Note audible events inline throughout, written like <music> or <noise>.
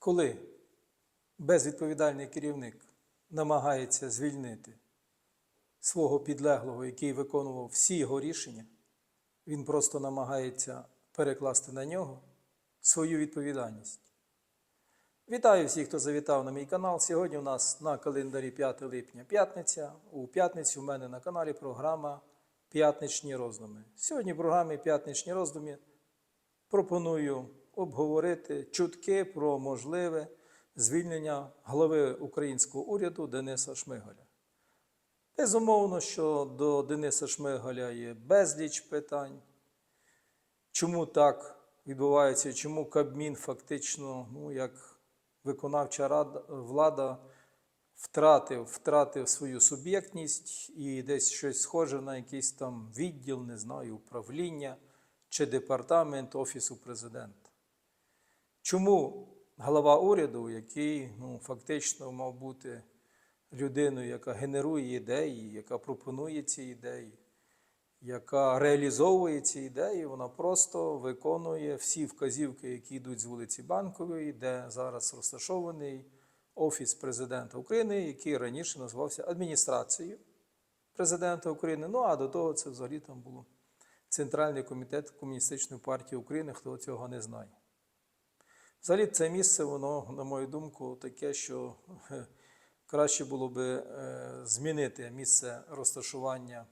Коли безвідповідальний керівник намагається звільнити свого підлеглого, який виконував всі його рішення, він просто намагається перекласти на нього свою відповідальність. Вітаю всіх, хто завітав на мій канал. Сьогодні у нас на календарі 5 липня п'ятниця. У п'ятницю у мене на каналі програма П'ятничні роздуми. Сьогодні в програмі П'ятничні роздуми пропоную обговорити чутки про можливе звільнення голови українського уряду Дениса Шмигаля. Безумовно, що до Дениса Шмигаля є безліч питань. Чому так відбувається? Чому Кабмін фактично, ну, як виконавча рада, влада втратив, втратив свою суб'єктність і десь щось схоже на якийсь там відділ, не знаю, управління чи департамент Офісу президента? Чому голова уряду, який ну, фактично мав бути людиною, яка генерує ідеї, яка пропонує ці ідеї, яка реалізовує ці ідеї, вона просто виконує всі вказівки, які йдуть з вулиці Банкової, де зараз розташований Офіс президента України, який раніше називався адміністрацією президента України. Ну а до того це взагалі там було Центральний комітет Комуністичної партії України, хто цього не знає. Взагалі, це місце, воно, на мою думку, таке, що е, краще було би е, змінити місце розташування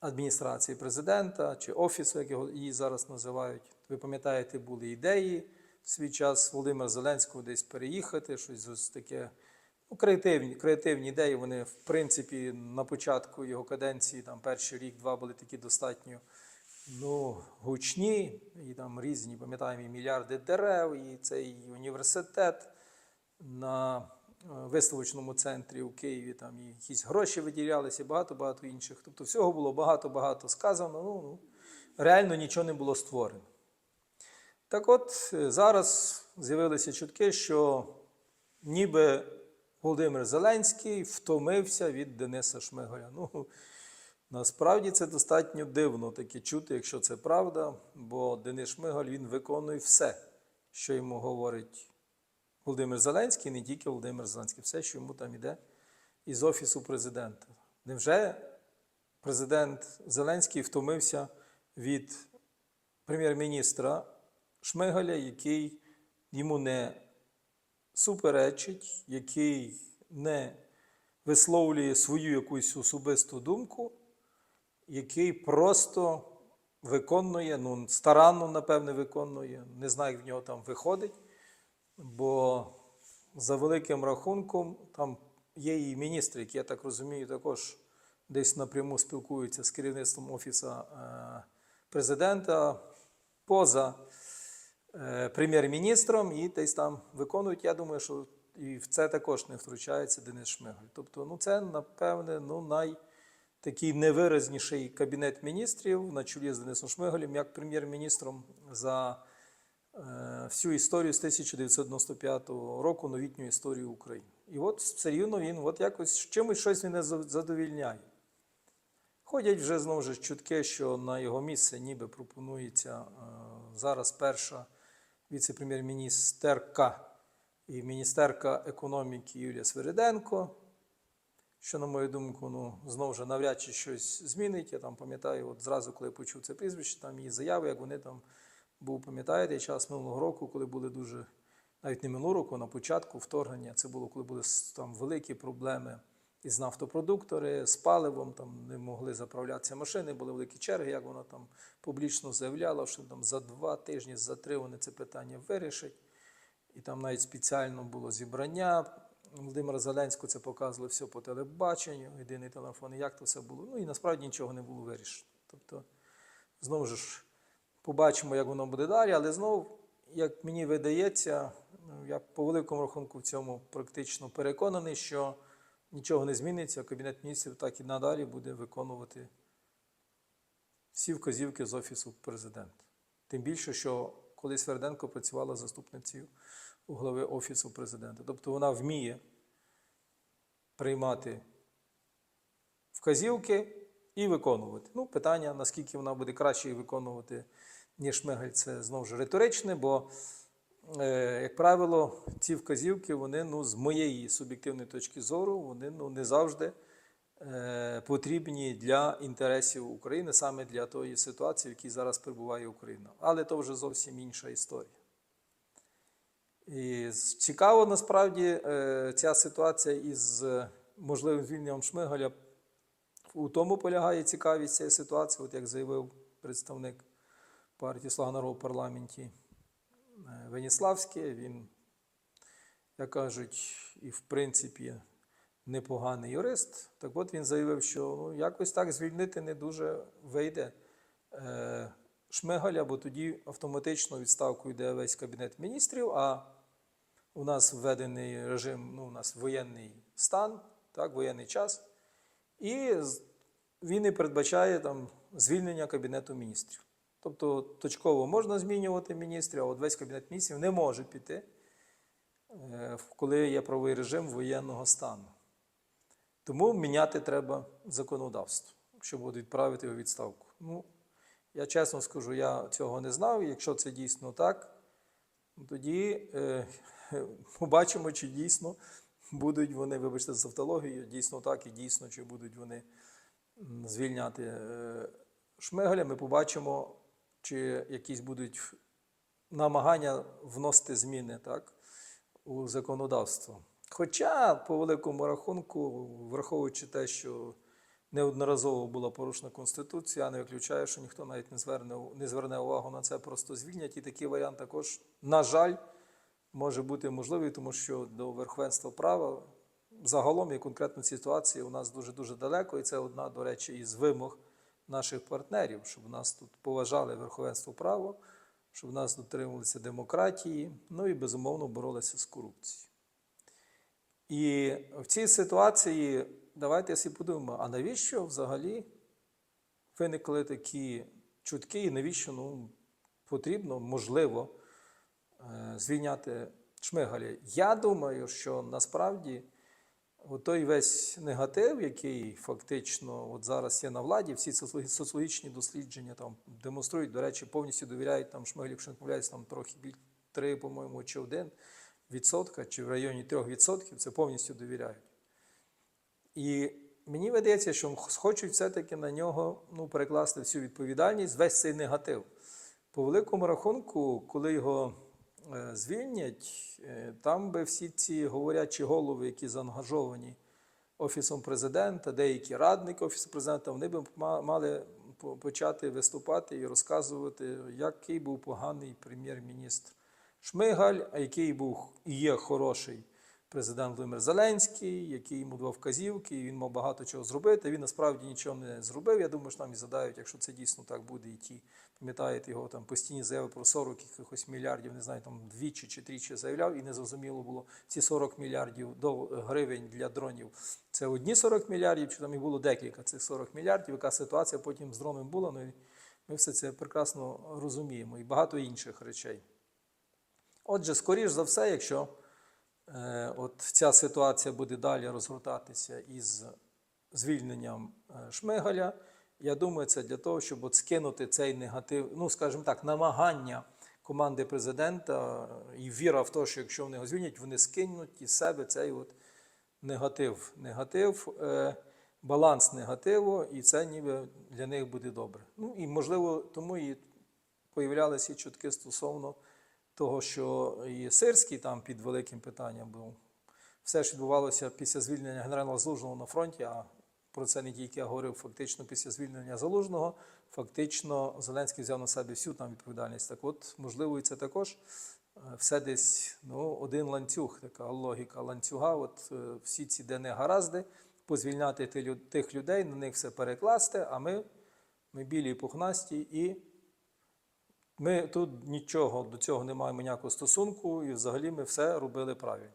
адміністрації президента чи офісу, як його її зараз називають. Ви пам'ятаєте, були ідеї в свій час Володимира Зеленського десь переїхати, щось ось таке. Ну, креативні, креативні ідеї, вони, в принципі, на початку його каденції, там перший рік-два були такі достатньо ну, гучні, і там різні, пам'ятаємо, і мільярди дерев, і цей університет на е, виставочному центрі у Києві, там і якісь гроші виділялися, і багато-багато інших. Тобто всього було багато-багато сказано, ну, ну, реально нічого не було створено. Так от е, зараз з'явилися чутки, що ніби Володимир Зеленський втомився від Дениса Шмигаля. Ну, насправді це достатньо дивно таке чути, якщо це правда, бо Денис Шмигаль він виконує все, що йому говорить Володимир Зеленський, не тільки Володимир Зеленський, все, що йому там іде із Офісу президента. Невже президент Зеленський втомився від прем'єр-міністра Шмигаля, який йому не суперечить, який не висловлює свою якусь особисту думку, який просто виконує, ну, старанно, напевне, виконує, не знаю, як в нього там виходить, бо за великим рахунком там є і міністри, які, я так розумію, також десь напряму спілкуються з керівництвом Офісу е, президента поза е, прем'єр-міністром і десь там виконують. Я думаю, що і в це також не втручається Денис Шмигаль. Тобто, ну це напевне ну, най такий невиразніший кабінет міністрів на чолі з Денисом Шмигалем як прем'єр-міністром за е, всю історію з 1995 року, новітню історію України. І от все рівно він от якось чимось щось він не задовільняє. Ходять вже знову ж чутки, що на його місце ніби пропонується е, зараз перша віце-прем'єр-міністерка і міністерка економіки Юлія Свириденко, що, на мою думку, ну, знову ж навряд чи щось змінить. Я там пам'ятаю, от зразу, коли почув це прізвище, там її заяви, як вони там був, пам'ятаєте, час минулого року, коли були дуже, навіть не минулого року, на початку вторгнення, це було, коли були там великі проблеми із нафтопродуктори, з паливом, там не могли заправлятися машини, були великі черги, як вона там публічно заявляла, що там за два тижні, за три вони це питання вирішать. І там навіть спеціально було зібрання. Володимира Зеленського це показували все по телебаченню, єдиний телефон, як то все було. Ну і насправді нічого не було вирішено. Тобто, знову ж побачимо, як воно буде далі, але знову, як мені видається, ну, я по великому рахунку в цьому практично переконаний, що нічого не зміниться, Кабінет міністрів так і надалі буде виконувати всі вказівки з Офісу президента. Тим більше, що колись Сверденко працювала заступницею голови Офісу президента. Тобто вона вміє приймати вказівки і виконувати. Ну, питання, наскільки вона буде краще виконувати, ніж Шмигаль, це знову ж риторичне, бо е, як правило, ці вказівки, вони, ну, з моєї суб'єктивної точки зору, вони ну, не завжди потрібні для інтересів України, саме для тої ситуації, в якій зараз перебуває Україна. Але то вже зовсім інша історія. І цікаво насправді е, ця ситуація із е, можливим звільненням Шмигаля у тому полягає цікавість цієї ситуації, от як заявив представник партії Слуга народу в парламенті е, Веніславський. Він, як кажуть, і в принципі непоганий юрист. Так от він заявив, що ну, якось так звільнити не дуже вийде е, Шмигаля, бо тоді автоматично відставку йде весь кабінет міністрів. А у нас введений режим, ну, у нас воєнний стан, так, воєнний час. І він і передбачає там звільнення Кабінету міністрів. Тобто точково можна змінювати міністрів, а от весь кабінет міністрів не може піти, е, коли є правовий режим воєнного стану. Тому міняти треба законодавство, будуть відправити у відставку. Ну, я чесно скажу, я цього не знав. Якщо це дійсно так, тоді е, <laughs> побачимо, чи дійсно будуть вони, вибачте за автологію, дійсно так і дійсно, чи будуть вони звільняти е, Шмигаля. Ми побачимо, чи якісь будуть намагання вносити зміни так, у законодавство. Хоча, по великому рахунку, враховуючи те, що неодноразово була порушена Конституція, я не виключаю, що ніхто навіть не зверне, не зверне увагу на це, просто звільнять. І такий варіант також, на жаль, може бути можливий, тому що до верховенства права загалом і конкретно ситуації у нас дуже-дуже далеко, і це одна, до речі, із вимог наших партнерів, щоб нас тут поважали верховенство права, щоб нас дотримувалися демократії, ну і безумовно боролися з корупцією. І в цій ситуації давайте всі подумаємо, а навіщо взагалі виникли такі чутки, і навіщо ну, потрібно, можливо, е, звільняти Шмигаля? Я думаю, що насправді той весь негатив, який фактично от зараз є на владі, всі соціологічні дослідження там демонструють, до речі, повністю довіряють там Шмигалю, якщо не помиляюсь, там трохи біль 3, по-моєму, чи 1 відсотка, чи в районі 3 відсотків, це повністю довіряють. І мені видається, що хочуть все-таки на нього ну, перекласти всю відповідальність, весь цей негатив. По великому рахунку, коли його е, звільнять, е, там би всі ці говорячі голови, які заангажовані Офісом президента, деякі радники Офісу президента, вони б мали почати виступати і розказувати, який був поганий прем'єр-міністр Шмигаль, який був і є хороший президент Володимир Зеленський, який йому давав вказівки, і він мав багато чого зробити. Він насправді нічого не зробив. Я думаю, що нам і задають, якщо це дійсно так буде, і ті, пам'ятаєте, його там постійні заяви про 40 якихось мільярдів, не знаю, там двічі чи тричі заявляв, і незрозуміло було ці 40 мільярдів до гривень для дронів. Це одні 40 мільярдів, чи там їх було декілька цих 40 мільярдів, яка ситуація потім з дроном була. Ну, і ми все це прекрасно розуміємо, і багато інших речей. Отже, скоріш за все, якщо е, от ця ситуація буде далі розгортатися із звільненням е, Шмигаля, я думаю, це для того, щоб от скинути цей негатив, ну, скажімо так, намагання команди президента е, і віра в те, що якщо вони його звільнять, вони скинуть із себе цей от негатив. Негатив, е, баланс негативу, і це ніби для них буде добре. Ну і можливо, тому і появлялися чутки стосовно того, що і Сирський там під великим питанням був. Все ж відбувалося після звільнення генерала Залужного на фронті, а про це не тільки я говорив, фактично після звільнення Залужного, фактично Зеленський взяв на себе всю там відповідальність. Так от, можливо, і це також е, все десь ну, один ланцюг, така логіка ланцюга. От е, всі ці де негаразди, позвільняти тих людей, на них все перекласти, а ми, ми білі і пухнасті і ми тут нічого до цього не маємо ніякого стосунку, і взагалі ми все робили правильно.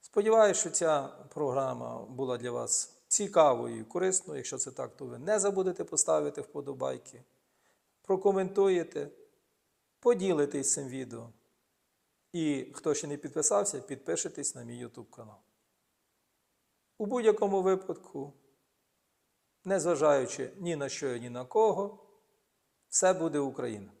Сподіваюся, що ця програма була для вас цікавою і корисною. Якщо це так, то ви не забудете поставити вподобайки, прокоментуєте, поділитесь цим відео. І хто ще не підписався, підпишитесь на мій YouTube канал. У будь-якому випадку, незважаючи ні на що ні на кого, все буде Україна.